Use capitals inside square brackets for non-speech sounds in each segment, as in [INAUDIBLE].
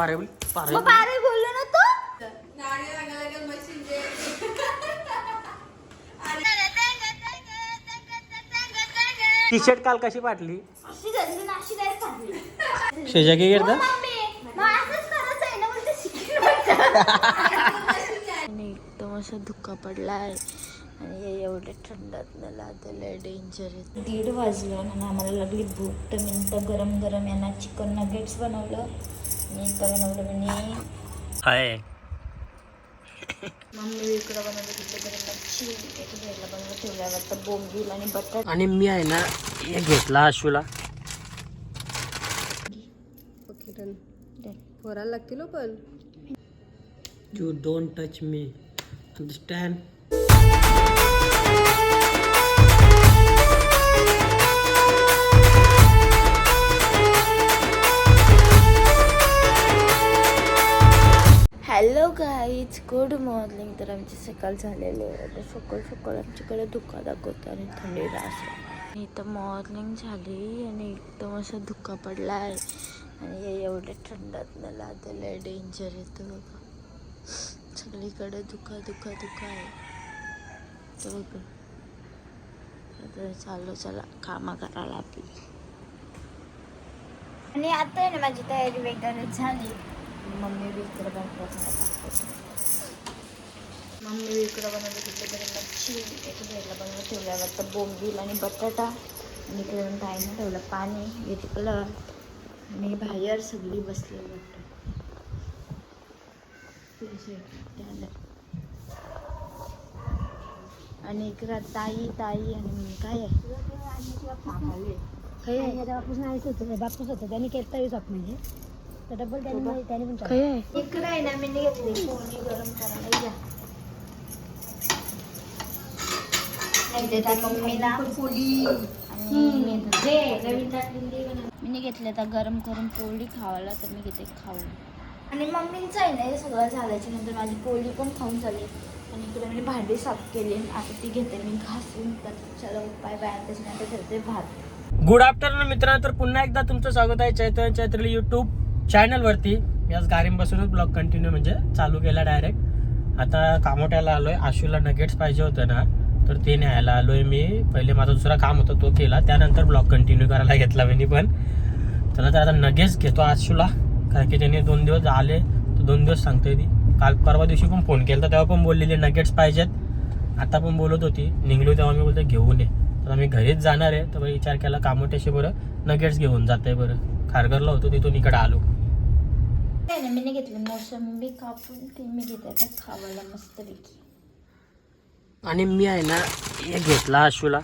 पारे पारे मग बारे बोललो ना तू? टी शर्ट काल कशी वाटली अशी झाली ना अशी direct फाटली. शेजा काय करता मम्मी, मग असंच करायचं आहे ना, बोलते शिकेल म्हणतात. आणि एकदम असा धुका पडलाय. आणि हे एवढे थंडात मला आता लय डेंजर आहे. दीड वाजलं आणि आम्हाला लागली भूक. तर मी गरम गरम यांना चिकन नगेट्स बनवलं. बनवलं मी [LAUGHS] मम्मी इकडं बनवलं तिकडे गरम मच्छी. एक घ्यायला बनवलं ठेवल्यावर तर बोंबील आणि बटाट. आणि मी आहे ना हे घेतला आशूला. लागतील हो पण. You don't touch me understand guys good morning तर आमची सकाळ झालेली आहे. सकाळ सकाळ आमच्याकडे धुका दाखवतो आणि थंडी रास इथं मॉर्निंग झाली आणि एकदम असा धुका पडला आहे. आणि हे एवढे थंडात न लादलं आहे. डेंजर येतं बघा. सगळीकडे धुका धुका धुका आहे. तर बघा. चाललो चला. कामं करायला आपली. आणि आता आहे ना माझी तयारी वगैरे झाली. मम्मी बी इकडे बनवत मम्मी बी इकडे बनवली तिकडे गरम मच्छी एक घ्यायला बनवलं ठेवल्यावर तर बोंबील आणि बटाटा आणि इकडे टाईम ठेवलं पाणी घेतलं आणि बाहेर सगळी बसलेली वाटतं. आणि इकडं ताई ताई आणि मी. काय आहे? काय बापूस होतं बापूस होतं त्यांनी केलं तरी म्हणजे तर डबल त्यांनी त्यांनी पण काय आहे? इकडे आहे ना मी घेतली. पोळी गरम करायला. या नाही देते मम्मीला. आणि मी देते. मी घेतले तर गरम करून पोळी खावायला तर मी घेते खाऊन. आणि मम्मींचं आहे ना हे सगळं झाल्याच्यानंतर माझी पोळी पण खाऊन झाली. आणि इकडे मी भांडी साफ केली. आता ती घेते मी घासून. तर चला उपाय त्याच्यानंतर ठेवते भात. गुड आफ्टरनून मित्रांनो. तर पुन्हा एकदा तुमचं स्वागत आहे चैतन्य चैत्री युट्यूब चॅनलवरती मी आज गाडीपासूनच ब्लॉग कंटिन्यू म्हणजे चालू केला डायरेक्ट आता कामोट्याला आलोय. आशूला नगेट्स पाहिजे होतं ना तर ते न्यायला आलोय मी. पहिले माझा दुसरा काम होतं तो केला. त्यानंतर ब्लॉग कंटिन्यू करायला घेतला मी पण. तर आता नगेट्स घेतो आशूला. कारण की त्याने दोन दिवस आले. तर दोन दिवस सांगतोय ती. काल परवा दिवशी पण फोन केला तेव्हा पण बोललेली नगेट्स पाहिजेत. आता पण बोलत होती. निघलो तेव्हा मी बोलतो घेऊन ये. तर आम्ही घरीच जाणार आहे. तर विचार केला कामोट्याशी बरं नगेट्स घेऊन जाते बरं. खारघरला होतो तिथून इकडे आलो. मी घेतली मोसंबी कापून ती मी घेते आता खावायला मस्तपैकी आणि मी आहे ना हे घेतला आशूला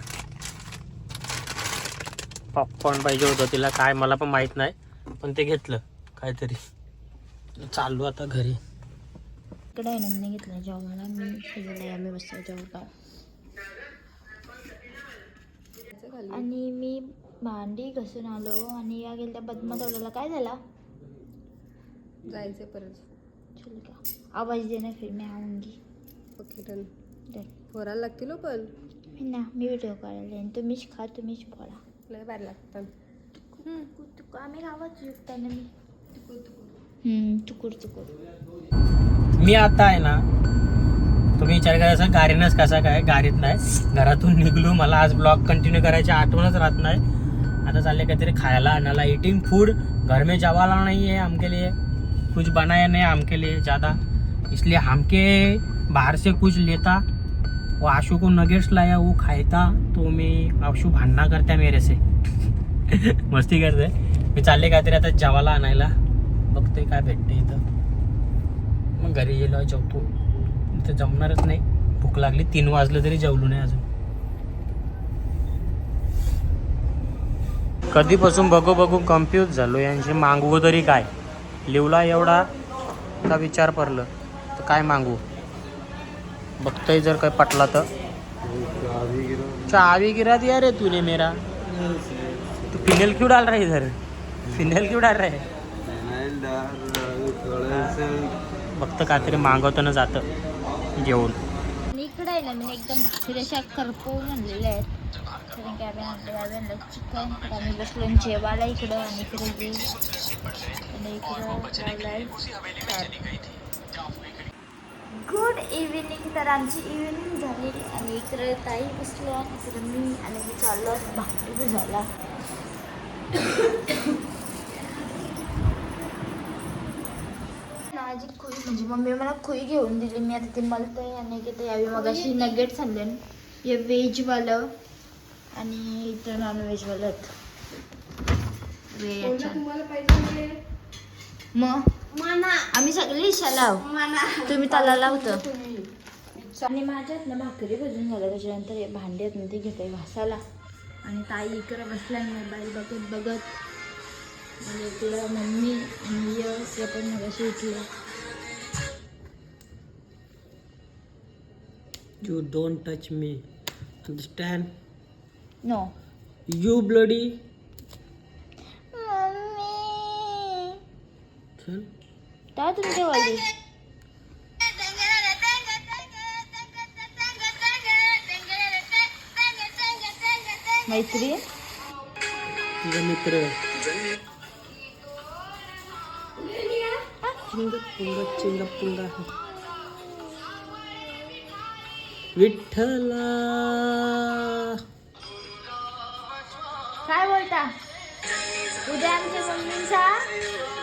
पॉपकॉर्न पाहिजे होतं तिला काय मला पण माहीत नाही पण ते घेतलं काहीतरी चाललो आता घरी इकडे आहे ना मी घेतलं जेवायला मी सगळं आम्ही बसतो जेवता आणि मी भांडी घसून आलो आणि या गेल्या बदमदवल्याला काय झाला जायचे परत. चल का आवाज दे ना फिर मी आऊंगी ओके डन डन पोराला लागतील हो पण. मी ना मी व्हिडिओ काढायला आणि तुम्हीच खा तुम्हीच बोला. लय बाहेर लागतात तुक आम्ही गावात विकताना मी. हम्म, तुकुड तुकुड मी आता आहे ना तुम्ही विचार करायचा गाडीनच कसा काय गाडीत नाही. घरातून निघलो मला आज ब्लॉग कंटिन्यू करायची आठवणच राहत नाही. आता चालले काहीतरी खायला आणायला ईटिंग फूड घर में जवाला नहीं है हमके लिए. कुछ बनाया नहीं हमके लिए ज़्यादा। इसलिए हमके बाहर से कुछ लेता वो आशु को नगेट्स लाया वो खायता तो मैं आशू भांडणा करता मेरे से। [LAUGHS] मस्ती करते मी चालले काहीतरी आता जेवायला आणायला बघते काय भेटते इथं मग घरी गेलो जेवतो इथं जमणारच नाही। भूक लागली तीन वाजलं तरी जेवलो नाही अजून कधीपासून बघू बघू कन्फ्यूज झालो यांची मागवू तरी काय? लिवला एवढा का विचार पडलं? तर काय मागू? बघतोय जर काय पटला तर. चावी गिरा दिया रे तूने मेरा. तू फिनेल क्यों डाल रहा है इधर? फिनेल क्यों डाल रहा है? फक्त काहीतरी मागवताना जातं. जेवण इकडे ना मी एकदम भाकरी अशा करपवून आहेत. कारण की आम्ही चिकन तर आम्ही बसलो जेवायला इकडं आणि इकडे जे आणि इकडं गुड इव्हिनिंग तर आमची इव्हिनिंग झाली आणि इकडे ताई बसलो इकडे मी आणि मी चाललो भाकरी झाला माझी खुई म्हणजे मम्मी मला खुई घेऊन दिली. मी आता ते मलतोय आणि की ते यावी मग अशी नगेट्स आणले हे व्हेजवालं आणि इथं नॉनव्हेजवालं मग आम्ही सगळे शालाव तुम्ही त्याला लावतं आणि माझ्यात ना भाकरी भजून झालं त्याच्यानंतर हे भांडे आहेत ना ते घेते घासायला. आणि ताई इकडे बसल्या मोबाईल बघत बघत आणि इकडं मम्मी आणि यश हे पण मगाशी उठले. You don't touch me understand no you bloody mummy चल काय तुमच्यावाली मैत्री तुझा मित्र चिंग पुंग चिंग पुंगा विठ्ठला काय बोलता? उद्या आमच्या मम्मीचा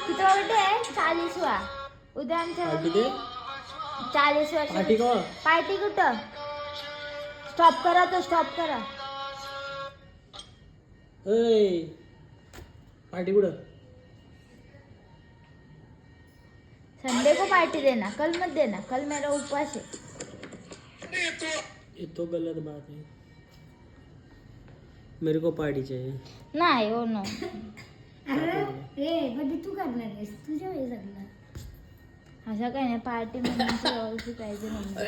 किती बर्थडे आहे? चाळीसवा. उद्या आमच्या दे चाळीस वर्ष पार्टी कुठं? स्टॉप करा तो स्टॉप करा. पार्टी कुठं? संडे को पार्टी देना कल मत देना कल मेरा उपवास है ये तो गलत बात है मेरे को पार्टी चाहिए। नाही हो नो. अरे ए बड्डे तू करणार आहेस? तुझ्या वेळेस लागणार असं काही नाही पार्टी मम्मीची जवळची पाहिजे मम्मी.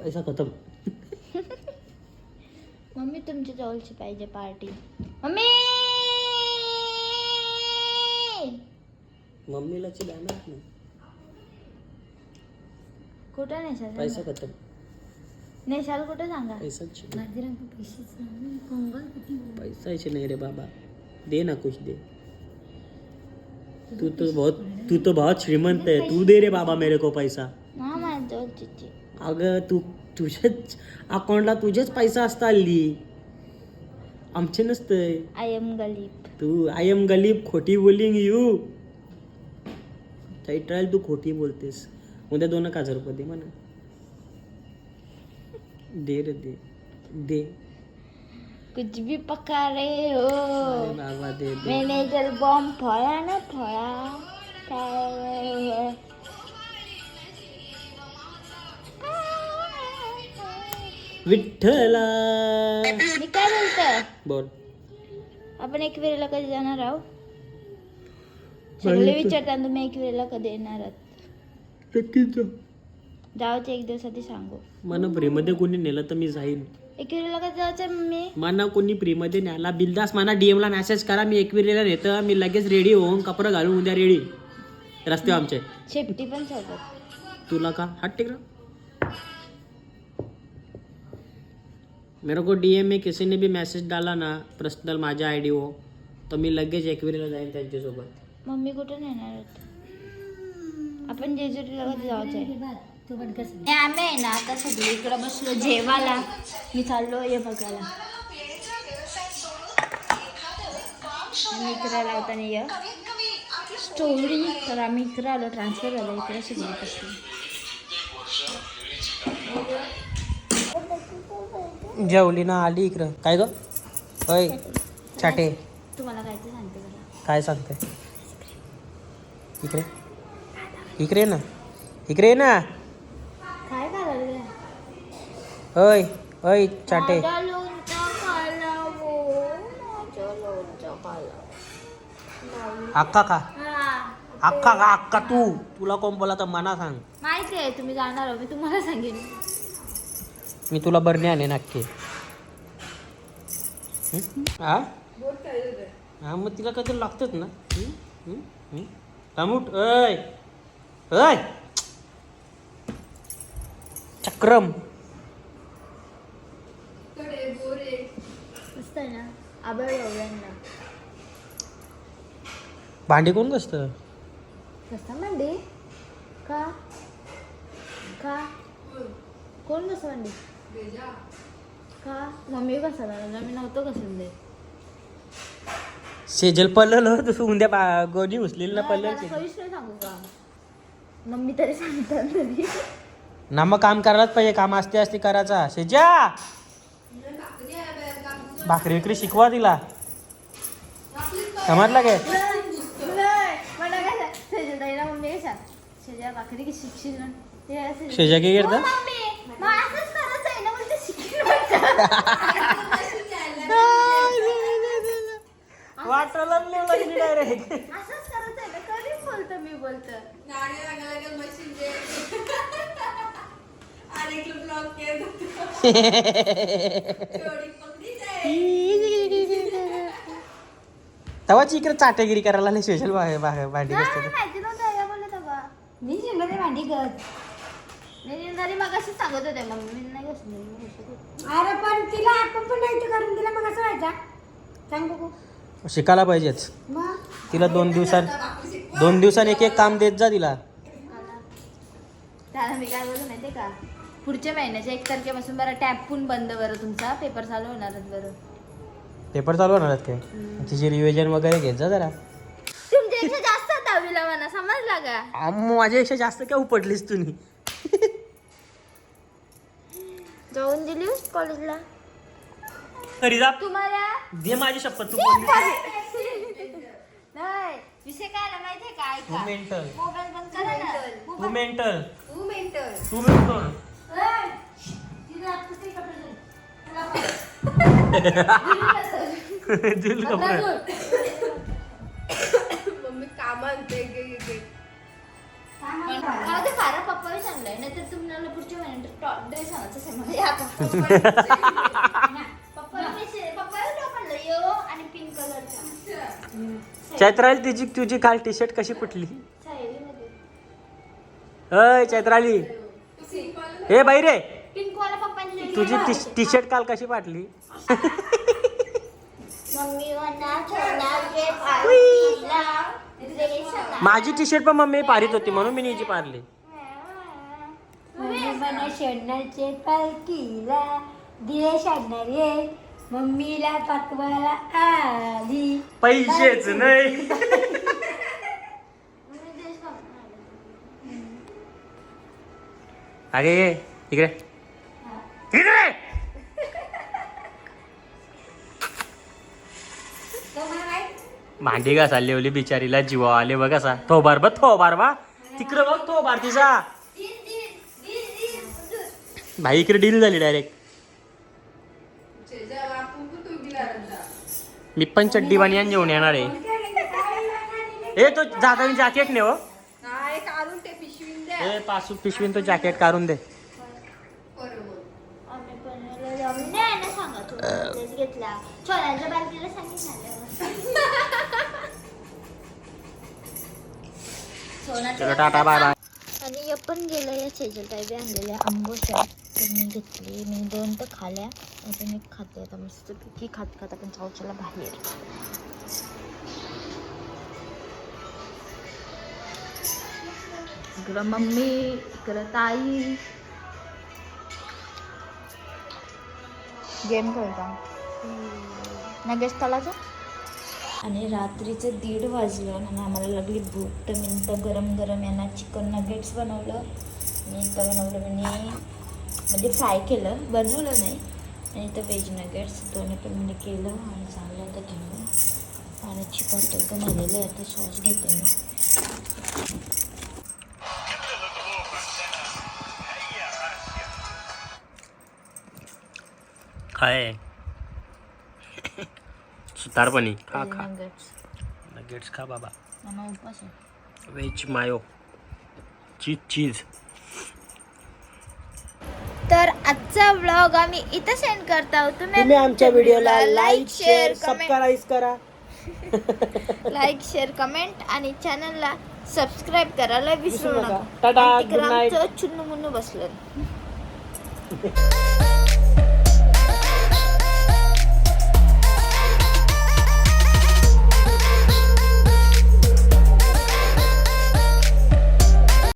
पैसा खतम. मम्मी तुमच्या जवळची पाहिजे पार्टी. मम्मी! मम्मीला चिडाणार नाही. कुठं नेशाल पैसा खतम. नेशाल कुठं सांगा? पैसाच. पैसेच नाही. कंगल किती पैसाचे नाही रे बाबा. दे ना कुछ दे. तू तो बहुत तू तो बहुत श्रीमंत है तू दे रे बाबा मेरे को पैसा. अगं तू तुझ्याच अकाउंटला तुझेच पैसा असता हल्ली आमचे नसतंय. आय एम गलीब तू आय एम गलीब खोटी बोलिंग यू. ट्रायल तू खोटी बोलतेस. उद्या दोन एक हजार रुपये दे म्हणा दे रे दे दे। कुछ भी पका रहे हो। बाबा दे दे। मॅनेजर बॉम्ब फळा ना फळा काय विठ्ठला। मी काय बोलतोय बोल। आपण एक वेळेला कधी जाणार आहोत सगळे विचारतात तुम्ही एक वेळेला कधी येणार आहात नक्कीच जा. जायचं एक दिवस आधी सांगू. मला फ्रीमध्ये कोणी नेलं तर मी जाईन. एक वेळेला कधी जायचं मम्मी? मला कोणी फ्रीमध्ये न्यायला? बिंदास मला DM ला मेसेज करा मी एकविरीला नेतं. मी लगेच रेडी होऊन कपडं घालून उद्या रेडी रस्ते आमचे. शेफ्टी पण सोबत तुला का? हात टेकरा मेरे को डीएम में किसी ने भी मैसेज डाला ना पर्सनल माझ्या आय डी हो तर मी लगेच एकविरीला जाईन त्यांच्यासोबत. मम्मी कुठं नेणार आहेत? आपण जेजुरीला जायचं आहे तू पण कसं नाही, आम्ही आहे ना आता सगळी इकडे बसलो जेवायला. मी चाललो हे बघायला. इकडे लावताना ये स्टोरी. तर आम्ही इकडे आलो ट्रान्सफर झालं इकडे सगळी बसली. जेवली ना आली इकडं. काय ग? होय चाटे तुम्हाला काय ते सांगते काय सांगते? इकडे. इकडे ना. इकडे ना काय करायला होय होय चाटे. लोणचा माझा लोणचा अक्का का? हा अक्का का अक्का तू? तुला कोण बोला तर मना सांग. माहिती आहे तुम्ही जाणार हो मी तुम्हाला सांगेन. मी तुला बरणे आणे नक्की. हं? हा हा मग तिला काहीतरी लागतंच ना? हं? हं? हं? अय अय चक्रम. आहे ना आबळ बावळ्यांना भांडी कोण कसतं कसा मांडे का? का? कोण कसं मांडे का? मम्मी कसा लागला. मी नव्हतो कसं दे सेजल पडलं तू उद्या बा गोडी उचलेली ना सविस्तर सांगू का? मम्मी तरी सांगतात तरी. ना मग काम करायलाच पाहिजे काम असते असते करायचा. सेजा भाकरी विक्री शिकवा तिला. समजला काय? भाकरी की करता वाटतं. डायरेक्ट असंच करायचं आहे ना कधी बोलतं मी बोलतं तवाची इकडे चाटेगिरी करायला लागली स्पेशल भांडी बसते माहिती नव्हतं या मी भांडी कर मी तरी मग अशी सांगत होते नाही कसं मी. अरे पण तिला आपण पण नाही ते करून दिला मग असं व्हायचा. सांग बघू. शिकायला पाहिजेच. मग? तिला दोन दिवसात दोन दिवसांनी एक एक काम देत जा तिला. आला. त्याला मी काय बोलू माहितीये का? पुढच्या महिन्याच्या एक तारखेपासून बरं टॅप पण बंद बरं तुमचा पेपर चालू होणार बरं. पेपर चालू होणार आहेत काय? तिची रिव्हिजन वगैरे घेत जा जरा. तुमच्यापेक्षा जास्त दहावीला म्हणा समजला का? माझ्यापेक्षा जास्त काय उपटलीस तुम्ही? जाऊन दिली कॉलेजला तरी जा. तुम्हाला? दे माझी शपथ तू बोलली. नाही विषय काय आला माहितीये का? तू ऐका मेंटल मोबाईल बंद करा ना. तू मेंटल तू मेंटल तू मेंटल दिल कपडे. मला ते फार पप्पा सांगलंय नाहीतर तुम्हाला पुढच्या महिन्यात ड्रेस आणायचं असेल मला. या का पप्पा पप्पा टॉप आणलं यो आणि पिंक कलरचा चैत्राली तिची तुझी काल टी शर्ट कशी फुटली अय चैत्राली. हे बाई रे तुझी टी शर्ट काल कशी मम्मी आणा. माझी टी शर्ट पण मम्मी पारित होती म्हणून मी हिची पारली. मम्मी मला पालखीला मम्मीला पाठवायला आली. पैसेच नाही. मम्मी इकडे इकडे. भांडी का चालली ओली बिचारीला जीवा आले बघ असा. थोबार बघ थोबार बा. तिकडे बघ थोबार तिचा. भाई इकडे डील झाली डायरेक्ट मी पण चड्डी बानियान घेऊन येणार आहे. ए तो जाता जॅकेट ने हो. ए पासू पिशवीन तो जॅकेट काढून दे. घेतला. चलो टाटा बाय बाय. आणि आपण गेलो या सेजल ताईबी आणलेल्या आंबोशा तर मी घेतली. मी दोन तर खाल्या. आता मी खाते. आता मस्त पिकी खात खात आपण चावच्याला बाहेर इकडं मम्मी इकडं ताई. गेम खेळता. नगेश तलाचं आणि रात्रीचं दीड वाजलं आणि आम्हाला लागली भूक तर मी गरम गरम यांना चिकन नगेट्स बनवलं. आणि इथं बनवलं मी म्हणजे फ्राय केलं बनवलं नाही. आणि इथं व्हेज नगेट्स दोन्ही पण म्हणजे केलं आणि चांगलं आता घेऊन. आणि चिकन पण आलेलं आहे आता सॉस घेते मी. काय? सुतारपणी खा खा. नगेट्स नगेट्स खा बाबा. व्हेज मायो चीज चीज तर आजचा व्लॉग आम्ही इथं सेंड करत आहोत. तुम्ही आमच्या व्हिडिओला लाईक शेअर सबस्क्राईब करा. लाईक शेअर कमेंट आणि चॅनलला सबस्क्राईब करायला विसरू नका. टाटा, night. आमचं चुन्नू मुन्नू बसलं [LAUGHS]